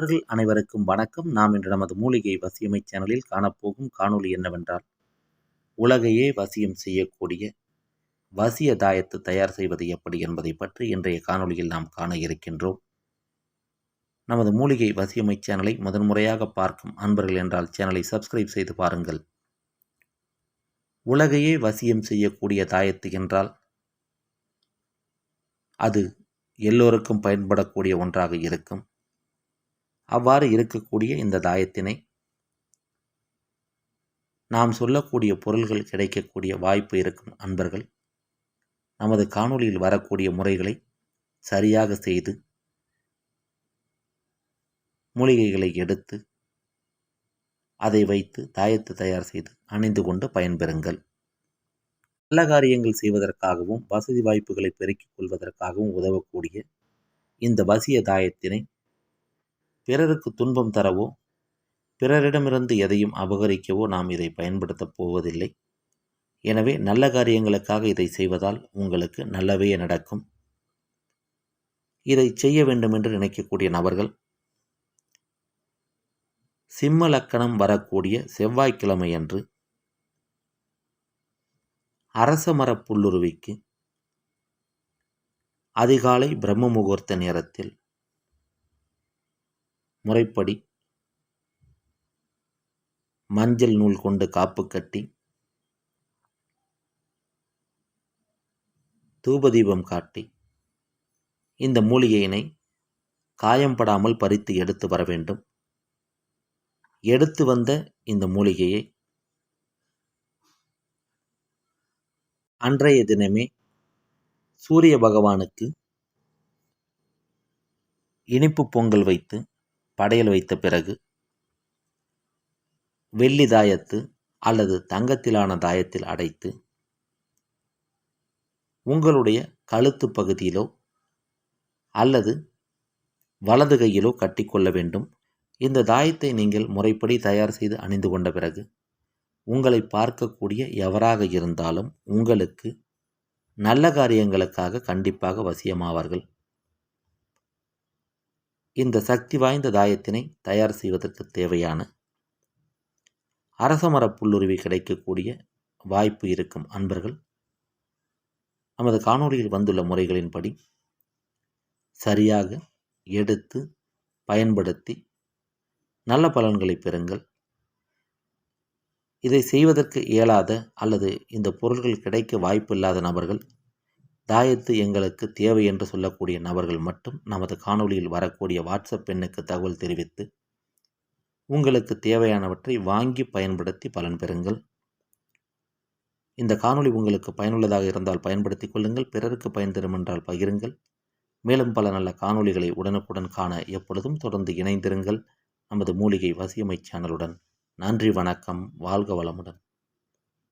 நண்பர்கள் அனைவருக்கும் வணக்கம். நாம் இன்று நமது மூலிகை வசியமை சேனலில் காணப்போகும் காணொளி என்னவென்றால் உலகையே வசியம் செய்யக்கூடிய வசிய தாயத்து தயார் செய்வது எப்படி என்பதை பற்றி இன்றைய காணொளியில் நாம் காண இருக்கின்றோம். நமது மூலிகை வசியமை சேனலை முதன்முறையாக பார்க்கும் அன்பர்கள் என்றால் சேனலை சப்ஸ்கிரைப் செய்து பாருங்கள். உலகையே வசியம் செய்யக்கூடிய தாயத்து என்றால் அது எல்லோருக்கும் பயன்படக்கூடிய ஒன்றாக இருக்கும். அவ்வாறு இருக்கக்கூடிய இந்த தாயத்தினை நாம் சொல்லக்கூடிய பொருள்கள் கிடைக்கக்கூடிய வாய்ப்பு இருக்கும் அன்பர்கள். நமது காணொளியில் வரக்கூடிய முறைகளை சரியாக செய்து மூலிகைகளை எடுத்து அதை வைத்து தாயத்து தயார் செய்து அணிந்து கொண்டு பயன்பெறுங்கள். நல்ல காரியங்கள் செய்வதற்காகவும் வசதி வாய்ப்புகளை பெருக்கிக் கொள்வதற்காகவும் உதவக்கூடிய இந்த வசிய தாயத்தினை பிறருக்கு துன்பம் தரவோ பிறரிடமிருந்து எதையும் அபகரிக்கவோ நாம் இதை பயன்படுத்தப் போவதில்லை. எனவே நல்ல காரியங்களுக்காக இதை செய்வதால் உங்களுக்கு நல்லவே நடக்கும். இதை செய்ய வேண்டும் என்று நினைக்கக்கூடிய நபர்கள் சிம்ம லக்கணம் வரக்கூடிய செவ்வாய்க்கிழமை அன்று அரச மர புல்லுருவிக்கு அதிகாலை பிரம்ம முகூர்த்த நேரத்தில் முறைப்படி மஞ்சள் நூல் கொண்டு காப்பு கட்டி தூபதீபம் காட்டி இந்த மூலிகையினை காயம்படாமல் பறித்து எடுத்து வர வேண்டும். எடுத்து வந்த இந்த மூலிகையை அன்றைய தினமே சூரிய பகவானுக்கு இனிப்பு பொங்கல் வைத்து படையல் வைத்த பிறகு வெள்ளி தாயத்து அல்லது தங்கத்திலான தாயத்தில் அடைத்து உங்களுடைய கழுத்து பகுதியிலோ அல்லது வலது கையிலோ கட்டிக்கொள்ள வேண்டும். இந்த தாயத்தை நீங்கள் முறைப்படி தயார் செய்து அணிந்து கொண்ட பிறகு உங்களை பார்க்கக்கூடிய எவராக இருந்தாலும் உங்களுக்கு நல்ல காரியங்களுக்காக கண்டிப்பாக வசியமாவார்கள். இந்த சக்தி வாய்ந்த தாயத்தினை தயார் செய்வதற்கு தேவையான அரசமர புல்லுருவி கிடைக்கக்கூடிய வாய்ப்பு இருக்கும் அன்பர்கள். நமது காணொளியில் வந்துள்ள முறைகளின்படி சரியாக எடுத்து பயன்படுத்தி நல்ல பலன்களை பெறுங்கள். இதை செய்வதற்கு இயலாத அல்லது இந்த பொருள்கள் கிடைக்க வாய்ப்பு இல்லாத நபர்கள் தாயத்து எங்களுக்கு தேவை என்று சொல்லக்கூடிய நபர்கள் மட்டும் நமது காணொலியில் வரக்கூடிய வாட்ஸ்அப் எண்ணுக்கு தகவல் தெரிவித்து உங்களுக்கு தேவையானவற்றை வாங்கி பயன்படுத்தி பலன் பெறுங்கள். இந்த காணொளி உங்களுக்கு பயனுள்ளதாக இருந்தால் பயன்படுத்திக் கொள்ளுங்கள் பிறருக்கு பயன் தரும் என்றால் பகிருங்கள். மேலும் பல நல்ல காணொளிகளை உடனுக்குடன் காண எப்பொழுதும் தொடர்ந்து இணைந்திருங்கள். நமது மூலிகை வசியமை சேனலுடன் நன்றி வணக்கம் வாழ்க வளமுடன்.